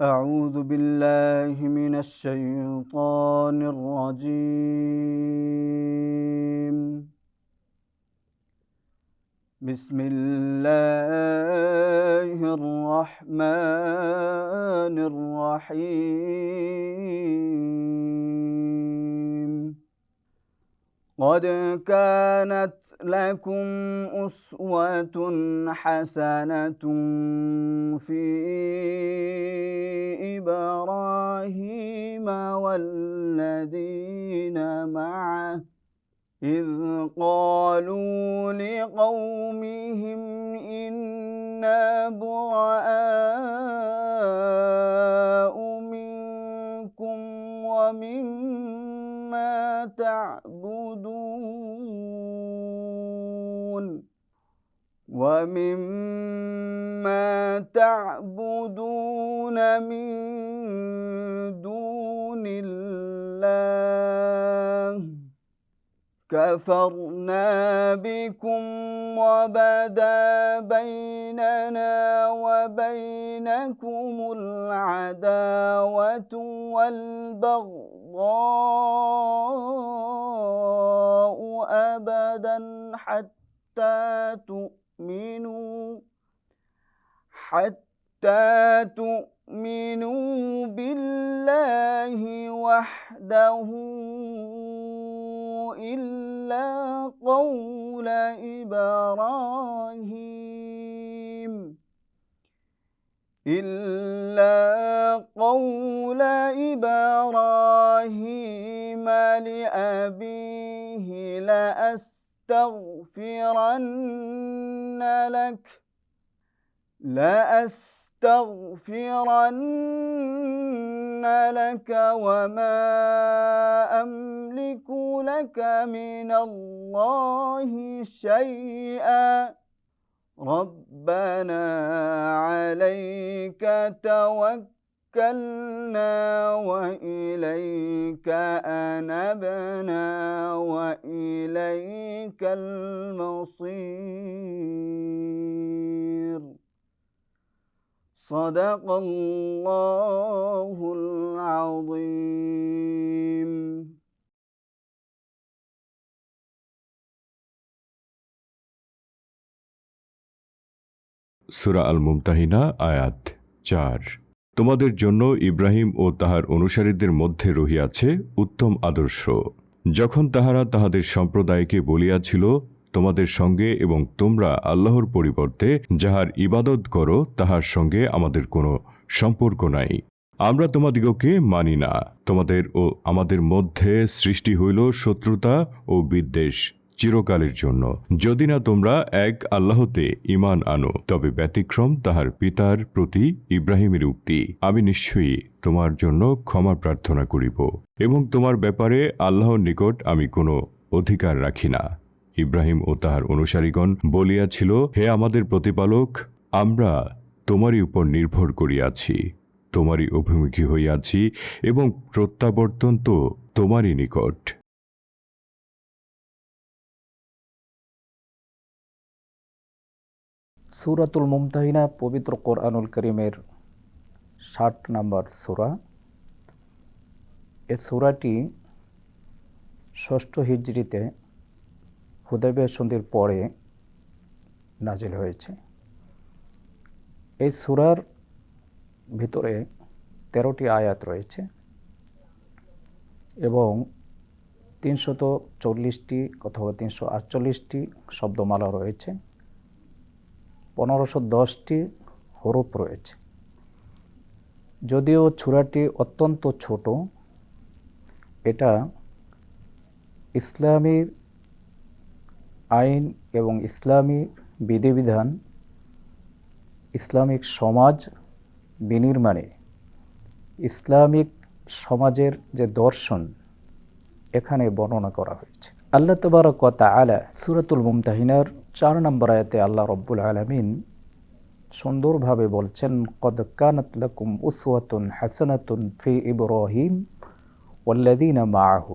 أعوذ بالله من الشيطان الرجيم. بسم الله الرحمن الرحيم. قد كانت لكم أسوة حسنة في إبراهيم والذين معه إذ قالوا لقومهم إنا براء منكم ومما تعبدون. ومما تعبدون من دون الله. كفرنا بكم وبدا بيننا وبينكم العداوة والبغضاء أبدا حتى تؤمنوا. حتى تؤمنوا بالله وحده إلا قول إبراهيم إلا قول إبراهيم لأبيه لأستغفرن لك. لأستغفرن لك وما أملك لك من الله شيئا. ربنا عليك توكلنا وإليك أنبنا وإليك المصير صدق الله العظيم সুরা আল মুমতাহিনা আয়াত চার তোমাদের জন্য ইব্রাহিম ও তাহার অনুসারীদের মধ্যে রহিয়াছে উত্তম আদর্শ। যখন তাহারা তাহাদের সম্প্রদায়কে বলিয়াছিল, তোমাদের সঙ্গে এবং তোমরা আল্লাহর পরিবর্তে যাহার ইবাদত করো, তাহার সঙ্গে আমাদের কোনো সম্পর্ক নাই। আমরা তোমাদিগকে মানি না। তোমাদের ও আমাদের মধ্যে সৃষ্টি হইল শত্রুতা ও বিদ্বেষ। চিরকালের জন্য। যদি না তোমরা এক আল্লাহতে ইমান আনো, তবে ব্যতিক্রম তাহার পিতার প্রতি ইব্রাহিমের উক্তি। আমি নিশ্চয়ই তোমার জন্য ক্ষমা প্রার্থনা করিব, এবং তোমার ব্যাপারে আল্লাহর নিকট আমি কোনো অধিকার রাখি না। ইব্রাহিম ও তাহার অনুসারীগণ বলিয়াছিল, হে আমাদের প্রতিপালক, আমরা তোমারই উপর নির্ভর করিয়াছি, তোমারই অভিমুখী হইয়াছি, এবং প্রত্যাবর্তন তো তোমারই নিকট। সুরাতুল মুমতাহিনা পবিত্র কোরআনুল করিমের ষাট নাম্বার সুরা। এ সুরাটি ষষ্ঠ হিজড়িতে হুদাইবিয়া সন্ধির পরে নাজিল হয়েছে। এই সুরার ভিতরে তেরোটি আয়াত রয়েছে এবং তিনশত চল্লিশটি অথবা তিনশো আটচল্লিশটি শব্দমালা রয়েছে। পনেরোশো দশটি হরফ রয়েছে। যদিও ছুরাটি অত্যন্ত ছোট, এটা ইসলামীর আইন এবং ইসলামী বিধিবিধান, ইসলামিক সমাজ বিনির্মাণে ইসলামিক সমাজের যে দর্শন, এখানে বর্ণনা করা হয়েছে। আল্লাহ তবারক আলা সুরাতুল মুমতাহিনার চার নম্বর আয়াতে আল্লাহ রব্বুল আলমিন সুন্দরভাবে বলছেন, কদ কানাত উসওয়াতুন হাসানাতুন ফি ইব্রাহিম ওয়াল্লাযীনা মাআহু।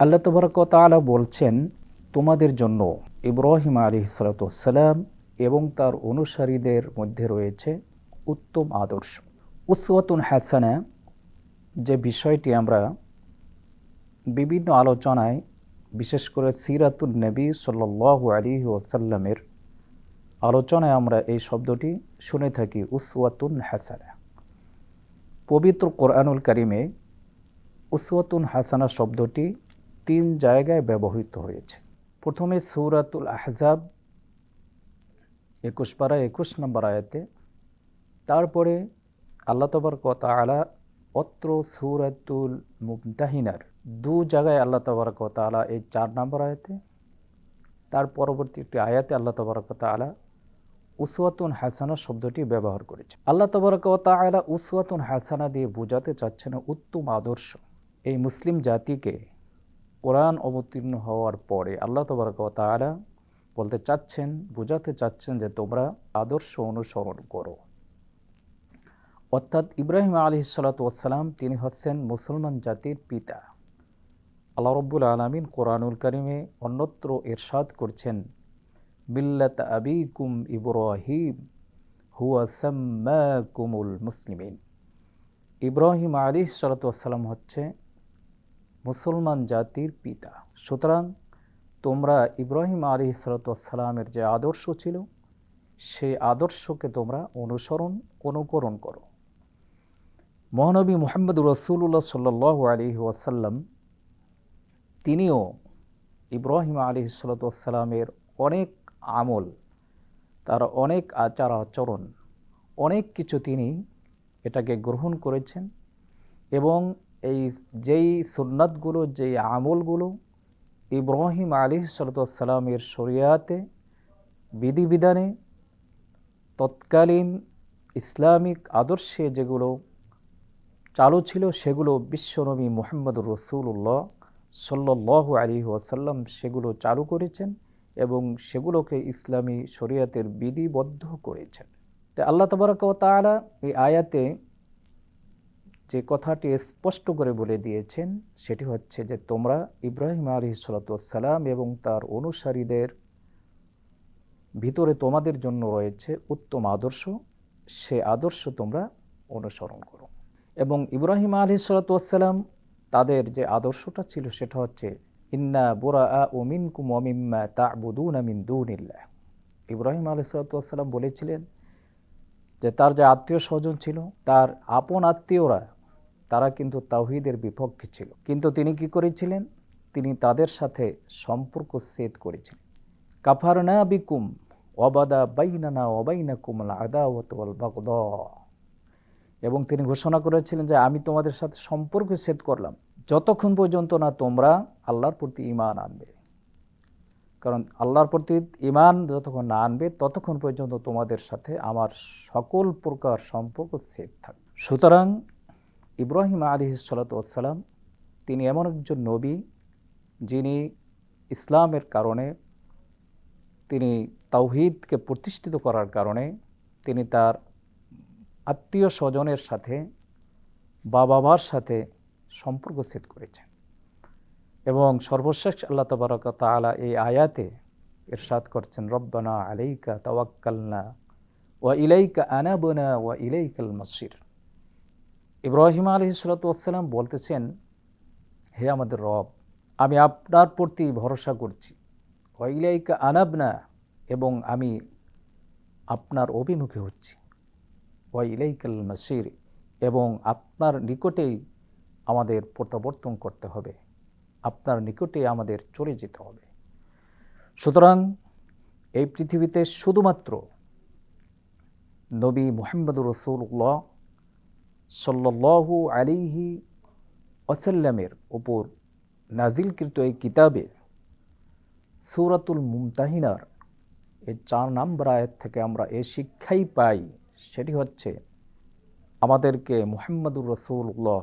আল্লাহ তবরক তাআলা বলছেন, তোমাদের জন্য ইব্রাহিম আলাইহিস সালাম এবং তার অনুসারীদের মধ্যে রয়েছে উত্তম আদর্শ। উসওয়াতুন হাসানা, যে বিষয়টি আমরা বিভিন্ন আলোচনায় বিশেষ করে সিরাতুল নবী সাল্লাল্লাহু আলাইহি ওয়াসাল্লামের আলোচনায় আমরা এই শব্দটি শুনে থাকি, উসওয়াতুন হাসানা। পবিত্র কোরআনুল কারিমে উসওয়াতুন হাসানা শব্দটি তিন জায়গায় ব্যবহৃত হয়েছে। প্রথমে সৌরাতুল আহজাব, একুশ পারা, একুশ নম্বর আয়াতে। তারপরে আল্লাহ তবরক আলা অত্র সৌরাতুল মুমতাহিনার দু জায়গায় আল্লাহ তবরক তালা এই চার নম্বর আয়াতে, তার পরবর্তী একটি আয়াতে আল্লাহ তবরক তালা উসওয়াতুন হাসানা শব্দটি ব্যবহার করেছে। আল্লাহ তবরক তালা উসওয়াতুন হাসানা দিয়ে বোঝাতে চাচ্ছেন উত্তম আদর্শ। এই মুসলিম জাতিকে কোরআন অবতীর্ণ হওয়ার পরে আল্লাহ তবরক তালা বলতে চাচ্ছেন, বোঝাতে চাচ্ছেন যে তোমরা আদর্শ অনুসরণ করো। অর্থাৎ ইব্রাহিম আলী সালাতাম তিনি হচ্ছেন মুসলমান জাতির পিতা। আল্লাহ রব্বুল আলমিন কোরআনুল করিমে অন্যত্র এরশাদ করছেন, মিল্লাত আবিকুম ইব্রাহিম, হুয়া সাম্মাকুমুল মুসলিমিন। ইব্রাহিম আলী সালাতাম হচ্ছে মুসলমান জাতির পিতা। সুতরাং তোমরা ইব্রাহিম আলী সালাতামের যে আদর্শ ছিল সেই আদর্শকে তোমরা অনুসরণ, অনুকরণ করো। মহানবী মোহাম্মদ রসুল্লাহ সাল্লাহ আলী ওয়াসাল্লাম তিনিও ইব্রাহিম আলী সালাতামের অনেক আমল, তার অনেক আচার আচরণ, অনেক কিছু তিনি এটাকে গ্রহণ করেছেন এবং এই যেই সুন্নাতগুলো, যেই আমলগুলো ইব্রাহিম আলী সালাতামের শরিয়াতে বিধিবিধানে তৎকালীন ইসলামিক আদর্শে যেগুলো চালু ছিল, সেগুলো বিশ্বনবী মোহাম্মদ রসুল্লাহ সাল্লাহ আলী ওয়াসাল্লাম সেগুলো চালু করেছেন এবং সেগুলোকে ইসলামী শরিয়াতের বিধিবদ্ধ করেছেন। তো আল্লাহ তবরক তালা এই আয়াতে যে কথাটি স্পষ্ট করে বলে দিয়েছেন, সেটি হচ্ছে যে তোমরা ইব্রাহিম আলী সালাতাম এবং তার অনুসারীদের ভিতরে তোমাদের জন্য রয়েছে উত্তম আদর্শ, সে আদর্শ তোমরা অনুসরণ করো। এবং ইব্রাহিম আলী সালাতাম তাদের যে আদর্শটা ছিল সেটা হচ্ছে, ইন্না বুরা ওমিন কুমিম্মা তা বুদুন আমিন দুনিল্লাহ। ইব্রাহিম আলী সালাতাম বলেছিলেন যে, তার যে আত্মীয় স্বজন ছিল, তার আপন আত্মীয়রা, তারা কিন্তু তাওহিদের বিপক্ষে ছিল। কিন্তু তিনি কি করেছিলেন? তিনি তাদের সাথে সম্পর্ক সেদ করেছিলেন। কাফারনা বিকুম অবাদা বাইনানা অবাইনা কুমল আদাওয়াত বাগদ। এবং তিনি ঘোষণা করেছিলেন যে আমি তোমাদের সাথে সম্পর্ক সেদ করলাম। যতক্ষণ পর্যন্ত না তোমরা আল্লাহর প্রতি ইমান আনবে। কারণ আল্লাহর প্রতি ইমান যতক্ষণ না আনবে, ততক্ষণ পর্যন্ত তোমাদের সাথে আমার সকল প্রকার সম্পর্ক সেদ থাকবে। সুতরাং ইব্রাহিম আলী সালাতাম তিনি এমন একজন নবী যিনি ইসলামের কারণে, তিনি তাওহিদকে প্রতিষ্ঠিত করার কারণে, তিনি তার আত্মীয় স্বজনের সাথে বা বাবার সাথে সম্পর্ক সেট করেছেন। এবং সর্বশেষ আল্লাহ তবরক তালা এই আয়াতে ইরশাদ করছেন, রব্বানা আলাইকা তাওয়াক্কালনা ওয়া ইলাইকা আনাবনা ওয়া ইলাইকাল মসির। ইব্রাহিম আলহি সালাতাম বলতেছেন, হে আমাদের রব, আমি আপনার প্রতি ভরসা করছি। ওয়া ইলাইকা আনাবনা এবং আমি আপনার অভিমুখে হচ্ছি। ওয়া ইলাইকাল মসির এবং আপনার নিকটেই আমাদের প্রত্যাবর্তন করতে হবে। আপনার নিকটে আমাদের চলে যেতে হবে। সুতরাং এই পৃথিবীতে শুধুমাত্র নবী মোহাম্মদুর রসুল্লাহ সাল্লু আলিহি ওসাল্লামের ওপর নাজিলকৃত এই কিতাবে সৌরাতুল মুমতাহিনার এই চার নাম্বার আয়াত থেকে আমরা এ শিক্ষাই পাই সেটি হচ্ছে আমাদেরকে মোহাম্মদুর রসুল্লাহ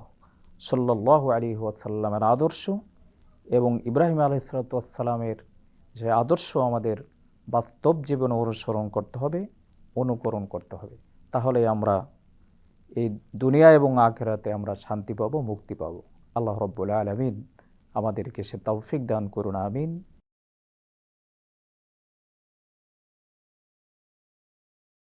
সাল্লাহ আলী ওয়াসাল্লামের আদর্শ এবং ইব্রাহিম আলহিসাল্লামের যে আদর্শ আমাদের বাস্তব জীবনে অনুসরণ করতে হবে, অনুকরণ করতে হবে। তাহলে আমরা এই দুনিয়া এবং আখেরাতে আমরা শান্তি পাবো, মুক্তি পাবো। আল্লাহ রব্বুল আলমিন আমাদেরকে সে তৌফিক দান করুন, আমিন।